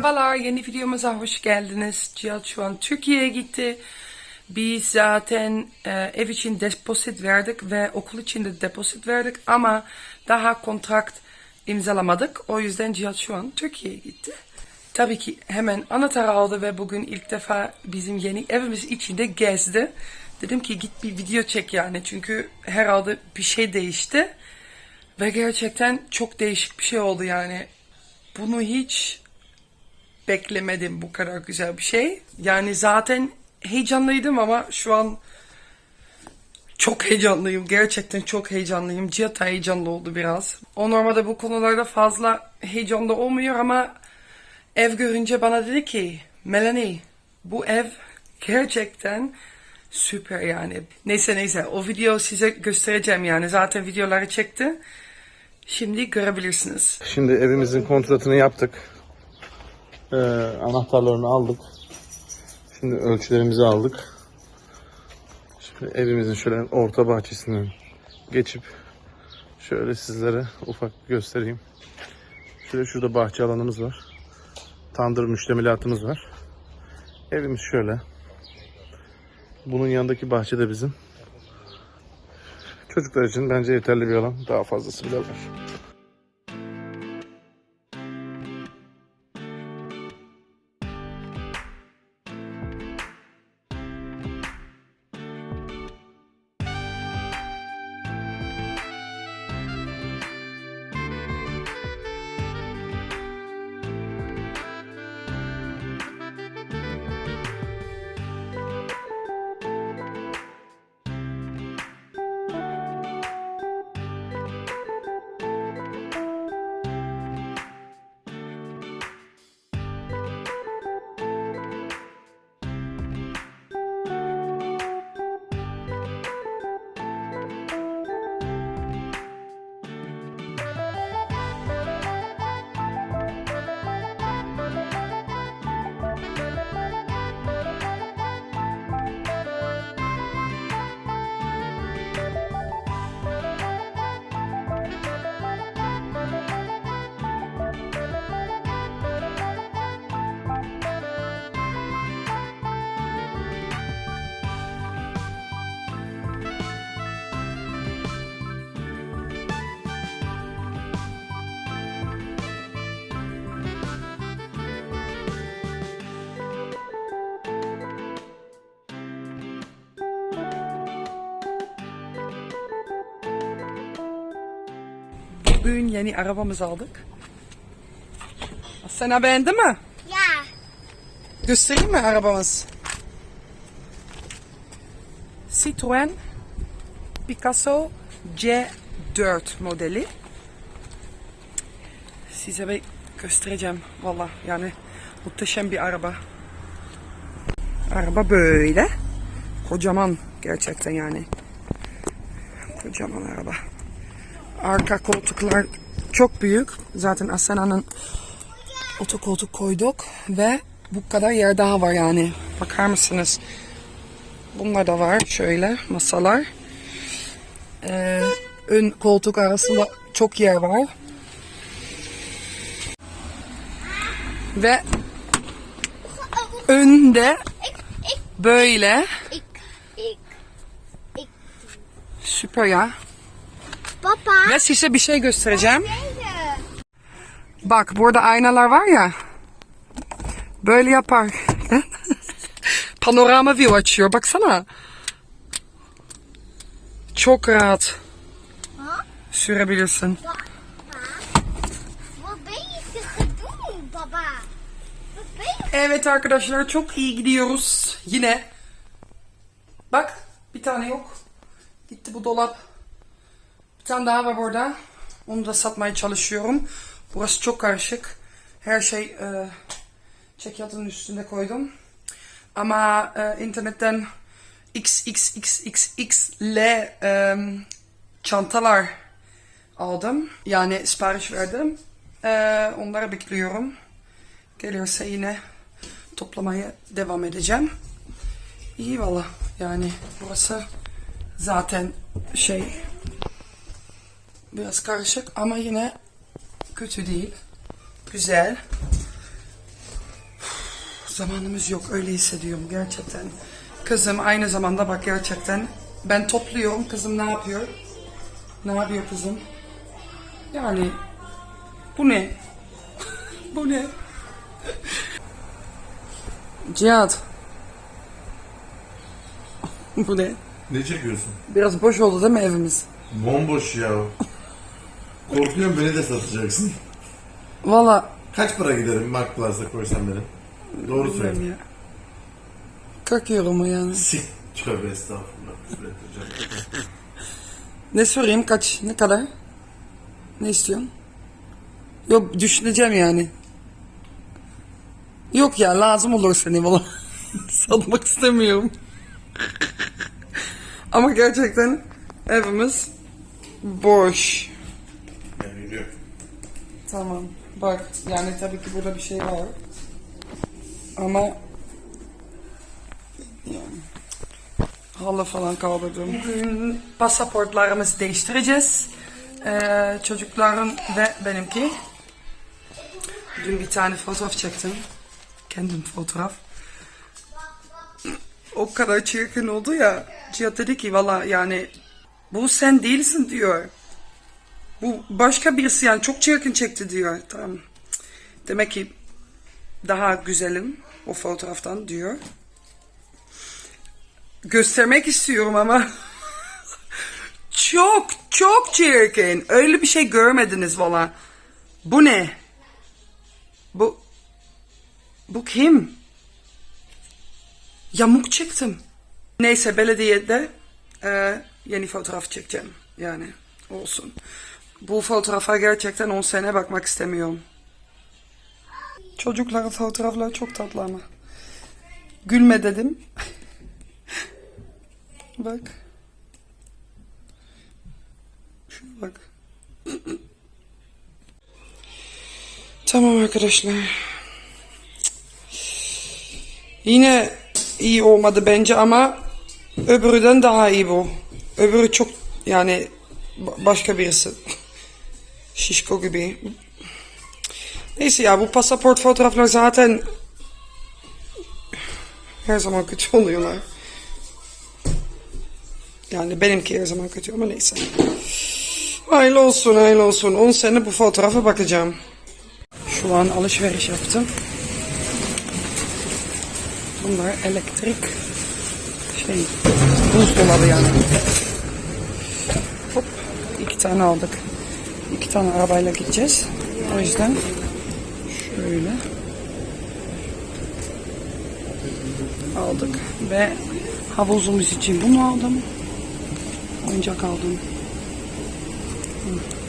Merhabalar, yeni videomuza hoş geldiniz. Cihat şu an Türkiye'ye gitti. Biz zaten e, ev için depozit verdik ve okul için de depozit verdik ama daha kontrakt imzalamadık. O yüzden Cihat şu an Türkiye'ye gitti. Tabii ki hemen anahtar aldı ve bugün ilk defa bizim yeni evimiz içinde gezdi. Dedim ki git bir video çek yani çünkü herhalde bir şey değişti. Ve gerçekten çok değişik bir şey oldu yani. Bunu hiç beklemedim bu kadar güzel bir şey. Yani zaten heyecanlıydım ama şu an çok heyecanlıyım. Gerçekten çok heyecanlıyım. Cihat heyecanlı oldu biraz. O normalde bu konularda fazla heyecanlı olmuyor ama ev görünce bana dedi ki Melanie bu ev gerçekten süper yani. Neyse neyse o video size göstereceğim yani. Zaten videoları çekti. Şimdi görebilirsiniz. Şimdi evimizin kontratını yaptık. Ee, anahtarlarını aldık. Şimdi ölçülerimizi aldık. Şimdi evimizin şöyle orta bahçesinden geçip şöyle sizlere ufak göstereyim. Şöyle şurada bahçe alanımız var. Tandır müştemilatımız var. Evimiz şöyle. Bunun yanındaki bahçe de bizim. Çocuklar için bence yeterli bir alan. Daha fazlası bile var. Bugün yeni arabamızı aldık. Sen beğendin mi? Ja. Göstereyim mi arabamız? Citroen Picasso C4 modeli. Size bir göstereceğim. Valla yani muhteşem bir araba. Araba böyle. Kocaman gerçekten yani. Kocaman araba. Arka koltuklar çok büyük. Zaten Asena'nın otokoltuk koyduk ve bu kadar yer daha var yani. Bakar mısınız? Bunlar da var şöyle masalar. Ee, ön koltuk arasında çok yer var. Ve önde böyle süper ya. Papa. Ve size bir şey göstereceğim. Bak burada aynalar var ya. Böyle yapar. Panorama view açıyor. Baksana. Çok rahat Ha? sürebilirsin. Evet arkadaşlar çok iyi gidiyoruz. Yine. Bak bir tane yok. Gitti bu dolap. Tane daha var burada. Onu da satmaya çalışıyorum. Burası çok karışık. Her şey e, çekyatın üstünde koydum. Ama e, internetten XXXXXL e, çantalar aldım. Yani sipariş verdim. E, onları bekliyorum. Gelirse yine toplamaya devam edeceğim. İyi valla. Yani burası zaten şey biraz karışık ama yine kötü değil. Güzel. zamanımız yok öyle hissediyorum gerçekten. Kızım aynı zamanda bak gerçekten ben topluyorum kızım ne yapıyor? Ne yapıyor kızım? Yani bu ne? bu ne? Cihat. bu ne? Ne çekiyorsun? Biraz boş oldu değil mi evimiz? Bomboş ya. Korkuyorum beni de satacaksın. Valla Kaç para giderim Mark Plaza koysam beni? Doğru söyle. ya. 40 euro mu yani? Sik. Tövbe estağfurullah. küfür etmeyeceğim. Ne sorayım kaç? Ne kadar? Ne istiyorsun? Yok düşüneceğim yani. Yok ya lazım olur seni valla. Satmak istemiyorum. Ama gerçekten evimiz boş. Yürüyor. Tamam. Bak yani tabii ki burada bir şey var. Ama yani halı falan kaldırdım. Bugün pasaportlarımızı değiştireceğiz. Ee, çocukların ve benimki. Dün bir tane fotoğraf çektim. Kendim fotoğraf. O kadar çirkin oldu ya. Cihat dedi ki valla yani bu sen değilsin diyor. Bu başka birisi yani çok çirkin çekti diyor. Tamam. Demek ki daha güzelim o fotoğraftan diyor. Göstermek istiyorum ama çok çok çirkin. Öyle bir şey görmediniz valla. Bu ne? Bu bu kim? Yamuk çıktım. Neyse belediyede e, yeni fotoğraf çekeceğim. Yani olsun. Bu fotoğrafa gerçekten 10 sene bakmak istemiyorum. Çocukların fotoğrafları çok tatlı ama. Gülme dedim. bak. Şuna bak. tamam arkadaşlar. Yine iyi olmadı bence ama öbürüden daha iyi bu. Öbürü çok yani ba- başka birisi. Şişko gibi. Neyse ya bu pasaport fotoğraflar zaten her zaman kötü oluyorlar. Yani benimki her zaman kötü ama neyse. Hayırlı olsun hayırlı olsun. 10 sene bu fotoğrafa bakacağım. Şu an alışveriş yaptım. Bunlar elektrik şey buzdolabı yani. Hop iki tane aldık. İki tane arabayla gideceğiz. O yüzden şöyle aldık ve havuzumuz için bunu aldım. Oyuncak aldım. Hı.